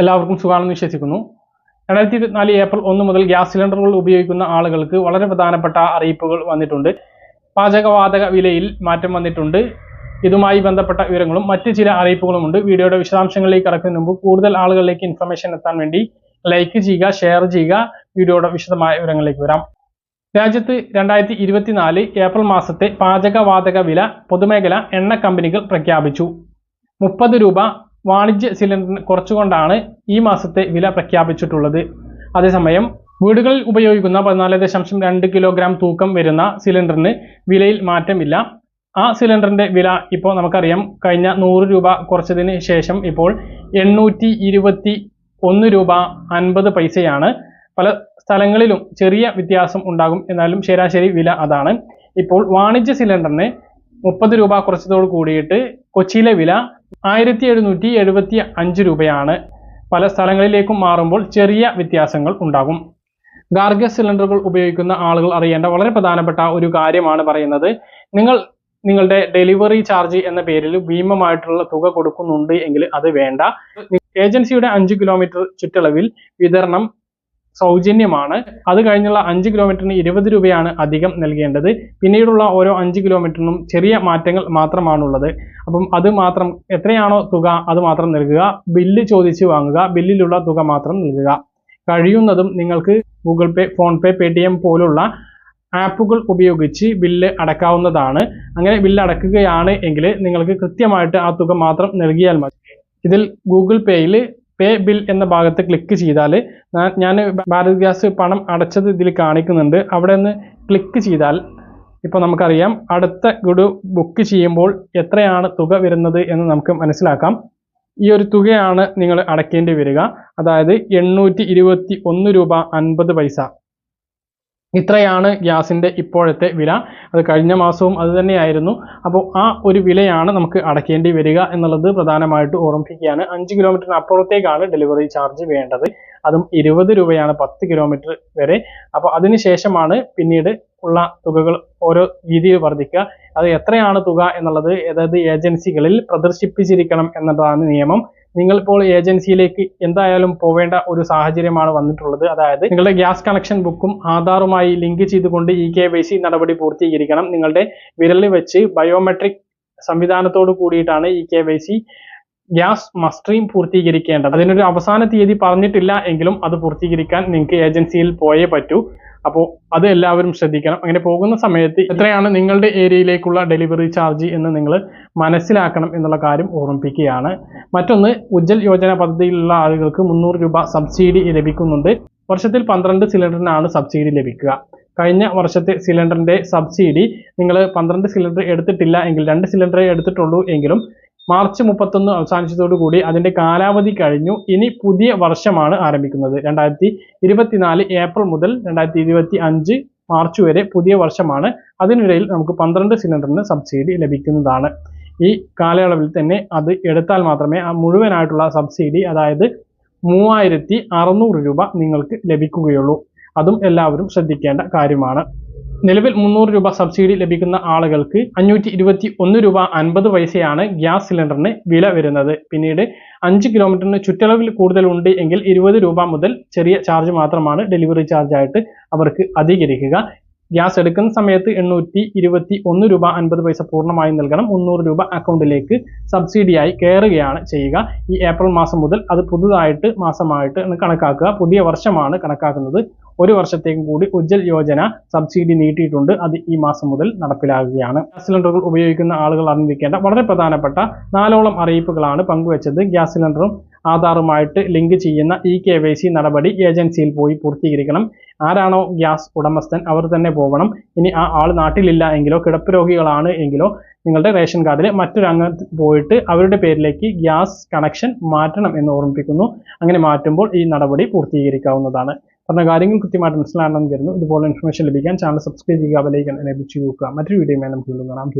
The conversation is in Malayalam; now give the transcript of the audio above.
എല്ലാവർക്കും സുഖമാണെന്ന് വിശ്വസിക്കുന്നു. രണ്ടായിരത്തി ഇരുപത്തിനാല് ഏപ്രിൽ ഒന്ന് മുതൽ ഗ്യാസ് സിലിണ്ടറുകൾ ഉപയോഗിക്കുന്ന ആളുകൾക്ക് വളരെ പ്രധാനപ്പെട്ട അറിയിപ്പുകൾ വന്നിട്ടുണ്ട്. പാചകവാതക വിലയിൽ മാറ്റം വന്നിട്ടുണ്ട്. ഇതുമായി ബന്ധപ്പെട്ട വിവരങ്ങളും മറ്റ് ചില അറിയിപ്പുകളുമുണ്ട് വീഡിയോയുടെ വിശദാംശങ്ങളിലേക്ക് കടക്കുന്നതിന് മുമ്പ് കൂടുതൽ ആളുകളിലേക്ക് ഇൻഫർമേഷൻ എത്താൻ വേണ്ടി ലൈക്ക് ചെയ്യുക ഷെയർ ചെയ്യുക. വീഡിയോയുടെ വിശദമായ വിവരങ്ങളിലേക്ക് വരാം. രാജ്യത്ത് രണ്ടായിരത്തി ഇരുപത്തിനാല് ഏപ്രിൽ മാസത്തെ പാചകവാതക വില പൊതുമേഖല എണ്ണ കമ്പനികൾ പ്രഖ്യാപിച്ചു. മുപ്പത് രൂപ വാണിജ്യ സിലിണ്ടറിന് കുറച്ചുകൊണ്ടാണ് ഈ മാസത്തെ വില പ്രഖ്യാപിച്ചിട്ടുള്ളത്. അതേസമയം വീടുകളിൽ ഉപയോഗിക്കുന്ന പതിനാല് ദശാംശം രണ്ട് കിലോഗ്രാം തൂക്കം വരുന്ന സിലിണ്ടറിന് വിലയിൽ മാറ്റമില്ല. ആ സിലിണ്ടറിന്റെ വില ഇപ്പോൾ നമുക്കറിയാം കഴിഞ്ഞ നൂറ് രൂപ കുറച്ചതിന് ശേഷം ഇപ്പോൾ എണ്ണൂറ്റി ഇരുപത്തി ഒന്ന് രൂപ അൻപത് പൈസയാണ്. പല സ്ഥലങ്ങളിലും ചെറിയ വ്യത്യാസം ഉണ്ടാകും എന്നാലും ശരാശരി വില അതാണ്. ഇപ്പോൾ വാണിജ്യ സിലിണ്ടറിന് മുപ്പത് രൂപ കുറച്ചതോട് കൂടിയിട്ട് കൊച്ചിയിലെ വില ആയിരത്തി എഴുന്നൂറ്റി എഴുപത്തി അഞ്ച് രൂപയാണ് പല സ്ഥലങ്ങളിലേക്കും മാറുമ്പോൾ ചെറിയ വ്യത്യാസങ്ങൾ ഉണ്ടാകും. ഗാർഗ സിലിണ്ടറുകൾ ഉപയോഗിക്കുന്ന ആളുകൾ അറിയേണ്ട വളരെ പ്രധാനപ്പെട്ട ഒരു കാര്യമാണ് പറയുന്നത്. നിങ്ങൾ നിങ്ങളുടെ ഡെലിവറി ചാർജ് എന്ന പേരിൽ ഭീമമായിട്ടുള്ള തുക കൊടുക്കുന്നുണ്ട് എങ്കിൽ അത് വേണ്ട. ഏജൻസിയുടെ അഞ്ച് കിലോമീറ്റർ ചുറ്റളവിൽ വിതരണം സൗജന്യമാണ്. അത് കഴിഞ്ഞുള്ള അഞ്ച് കിലോമീറ്ററിന് ഇരുപത് രൂപയാണ് അധികം നൽകേണ്ടത്. പിന്നീടുള്ള ഓരോ അഞ്ച് കിലോമീറ്ററിനും ചെറിയ മാറ്റങ്ങൾ മാത്രമാണുള്ളത്. അപ്പം അത് മാത്രം എത്രയാണോ തുക അത് മാത്രം നൽകുക. ബില്ല് ചോദിച്ച് വാങ്ങുക. ബില്ലിലുള്ള തുക മാത്രം നൽകുക. കഴിയുന്നതും നിങ്ങൾക്ക് Google Pay PhonePe T M പോലുള്ള ആപ്പുകൾ ഉപയോഗിച്ച് ബില്ല് അടക്കാവുന്നതാണ്. അങ്ങനെ ബില്ല് അടക്കുകയാണ് എങ്കിൽ നിങ്ങൾക്ക് കൃത്യമായിട്ട് ആ തുക മാത്രം നൽകിയാൽ മതി. ഇതിൽ ഗൂഗിൾ പേയിൽ പേ ബിൽ എന്ന ഭാഗത്ത് ക്ലിക്ക് ചെയ്താൽ ഞാൻ ഭാരത് ഗ്യാസ് പണം അടച്ചത് ഇതിൽ കാണിക്കുന്നുണ്ട്. അവിടെ നിന്ന് ക്ലിക്ക് ചെയ്താൽ ഇപ്പോൾ നമുക്കറിയാം അടുത്ത ഗഡു ബുക്ക് ചെയ്യുമ്പോൾ എത്രയാണ് തുക വരുന്നത് എന്ന് നമുക്ക് മനസ്സിലാക്കാം. ഈ ഒരു തുകയാണ് നിങ്ങൾ അടയ്ക്കേണ്ടി വരിക. അതായത് എണ്ണൂറ്റി രൂപ അൻപത് പൈസ. ഇത്രയാണ് ഗ്യാസിന്റെ ഇപ്പോഴത്തെ വില. അത് കഴിഞ്ഞ മാസവും അത് തന്നെയായിരുന്നു. അപ്പോൾ ആ ഒരു വിലയാണ് നമുക്ക് അടയ്ക്കേണ്ടി വരിക എന്നുള്ളത് പ്രധാനമായിട്ട് ഓർമ്മിപ്പിക്കുകയാണ്. അഞ്ച് കിലോമീറ്ററിന് അപ്പുറത്തേക്കാണ് ഡെലിവറി ചാർജ് വേണ്ടത്. അതും ഇരുപത് രൂപയാണ് പത്ത് കിലോമീറ്റർ വരെ. അപ്പോൾ അതിനുശേഷമാണ് പിന്നീട് ഉള്ള തുകകൾ ഓരോ രീതിയിൽ വർദ്ധിക്കുക. അത് എത്രയാണ് തുക എന്നുള്ളത് അതായത് ഏജൻസികളിൽ പ്രദർശിപ്പിച്ചിരിക്കണം എന്നതാണ് നിയമം. നിങ്ങൾ ഇപ്പോൾ ഏജൻസിയിലേക്ക് എന്തായാലും പോവേണ്ട ഒരു സാഹചര്യമാണ് വന്നിട്ടുള്ളത്. അതായത് നിങ്ങളുടെ ഗ്യാസ് കണക്ഷൻ ബുക്കും ആധാറുമായി ലിങ്ക് ചെയ്തുകൊണ്ട് ഇ കെ വൈ സി നടപടി പൂർത്തീകരിക്കണം. നിങ്ങളുടെ വിരലിൽ വെച്ച് ബയോമെട്രിക് സംവിധാനത്തോട് കൂടിയിട്ടാണ് E K Y C gas മസ്റ്ററിയും പൂർത്തീകരിക്കേണ്ടത്. അതിനൊരു അവസാന തീയതി പറഞ്ഞിട്ടില്ല എങ്കിലും അത് പൂർത്തീകരിക്കാൻ നിങ്ങൾക്ക് ഏജൻസിയിൽ പോയേ പറ്റൂ. അപ്പോൾ അത് എല്ലാവരും ശ്രദ്ധിക്കണം. അങ്ങനെ പോകുന്ന സമയത്ത് എത്രയാണ് നിങ്ങളുടെ ഏരിയയിലേക്കുള്ള ഡെലിവറി ചാർജ് എന്ന് നിങ്ങൾ മനസ്സിലാക്കണം എന്നുള്ള കാര്യം ഓർമ്മിപ്പിക്കുകയാണ്. മറ്റൊന്ന് ഉജ്ജൽ യോജന പദ്ധതിയിലുള്ള ആളുകൾക്ക് മുന്നൂറ് രൂപ സബ്സിഡി ലഭിക്കുന്നുണ്ട്. വർഷത്തിൽ പന്ത്രണ്ട് സിലിണ്ടറിനാണ് സബ്സിഡി ലഭിക്കുക. കഴിഞ്ഞ വർഷത്തെ സിലിണ്ടറിന്റെ സബ്സിഡി നിങ്ങൾ പന്ത്രണ്ട് സിലിണ്ടർ എടുത്തിട്ടില്ല എങ്കിൽ രണ്ട് സിലിണ്ടറേ എടുത്തിട്ടുള്ളൂ എങ്കിലും മാർച്ച് മുപ്പത്തൊന്ന് അവസാനിച്ചതോടുകൂടി അതിന്റെ കാലാവധി കഴിഞ്ഞു. ഇനി പുതിയ വർഷമാണ് ആരംഭിക്കുന്നത്. രണ്ടായിരത്തി ഇരുപത്തിനാല് ഏപ്രിൽ മുതൽ രണ്ടായിരത്തി ഇരുപത്തി അഞ്ച് മാർച്ച് വരെ പുതിയ വർഷമാണ്. അതിനിടയിൽ നമുക്ക് പന്ത്രണ്ട് സിലിണ്ടറിന് സബ്സിഡി ലഭിക്കുന്നതാണ്. ഈ കാലയളവിൽ തന്നെ അത് എടുത്താൽ മാത്രമേ ആ മുഴുവനായിട്ടുള്ള സബ്സിഡി അതായത് മൂവായിരത്തി അറുന്നൂറ് രൂപ നിങ്ങൾക്ക് ലഭിക്കുകയുള്ളൂ. അതും എല്ലാവരും ശ്രദ്ധിക്കേണ്ട കാര്യമാണ്. നിലവിൽ മുന്നൂറ് രൂപ സബ്സിഡി ലഭിക്കുന്ന ആളുകൾക്ക് അഞ്ഞൂറ്റി ഇരുപത്തി ഒന്ന് രൂപ അൻപത് പൈസയാണ് ഗ്യാസ് സിലിണ്ടറിന് വില വരുന്നത്. പിന്നീട് അഞ്ച് കിലോമീറ്ററിന് ചുറ്റളവിൽ കൂടുതൽ ഉണ്ട് എങ്കിൽ ഇരുപത് രൂപ മുതൽ ചെറിയ ചാർജ് മാത്രമാണ് ഡെലിവറി ചാർജ് ആയിട്ട് അവർക്ക് അധികരിക്കുക. ഗ്യാസ് എടുക്കുന്ന സമയത്ത് എണ്ണൂറ്റി ഇരുപത്തി ഒന്ന് രൂപ അൻപത് പൈസ പൂർണമായും നൽകണം. മുന്നൂറ് രൂപ അക്കൗണ്ടിലേക്ക് സബ്സിഡിയായി കയറുകയാണ് ചെയ്യുക. ഈ ഏപ്രിൽ മാസം മുതൽ അത് പുതുതായിട്ട് മാസമായിട്ട് കണക്കാക്കുക. പുതിയ വർഷമാണ് കണക്കാക്കുന്നത്. ഒരു വർഷത്തേക്കും കൂടി ഉജ്ജൽ യോജന സബ്സിഡി നീട്ടിയിട്ടുണ്ട്. അത് ഈ മാസം മുതൽ നടപ്പിലാകുകയാണ്. ഗ്യാസ് സിലിണ്ടറുകൾ ഉപയോഗിക്കുന്ന ആളുകൾ അറിഞ്ഞിരിക്കേണ്ട വളരെ പ്രധാനപ്പെട്ട നാലോളം അറിയിപ്പുകളാണ് പങ്കുവച്ചത്. ഗ്യാസ് സിലിണ്ടറും ആധാറുമായിട്ട് ലിങ്ക് ചെയ്യുന്ന ഇ കെ വൈ സി നടപടി ഏജൻസിയിൽ പോയി പൂർത്തീകരിക്കണം. ആരാണോ ഗ്യാസ് ഉടമസ്ഥൻ അവർ തന്നെ പോകണം ഇനി ആ ആൾ നാട്ടിലില്ല എങ്കിലോ കിടപ്പ് രോഗികളാണ് എങ്കിലോ നിങ്ങളുടെ റേഷൻ കാർഡിൽ മറ്റൊരു അംഗം പോയിട്ട് അവരുടെ പേരിലേക്ക് ഗ്യാസ് കണക്ഷൻ മാറ്റണം എന്ന് ഓർമ്മിപ്പിക്കുന്നു. അങ്ങനെ മാറ്റുമ്പോൾ ഈ നടപടി പൂർത്തീകരിക്കാവുന്നതാണ്. പറഞ്ഞ കാര്യങ്ങൾ കൃത്യമായിട്ട് മനസ്സിലാണെന്ന് കരുതുന്നു. ഇതുപോലെ ഇൻഫർമേഷൻ ലഭിക്കാൻ ചാനൽ സബ്സ്ക്രൈബ് ചെയ്യുക ബെലൈക്കൻ എനേബിൾ ചെയ്ത് നോക്കുക മറ്റൊരു വീഡിയോയുമായി നമുക്ക് വീണ്ടും കാണാം.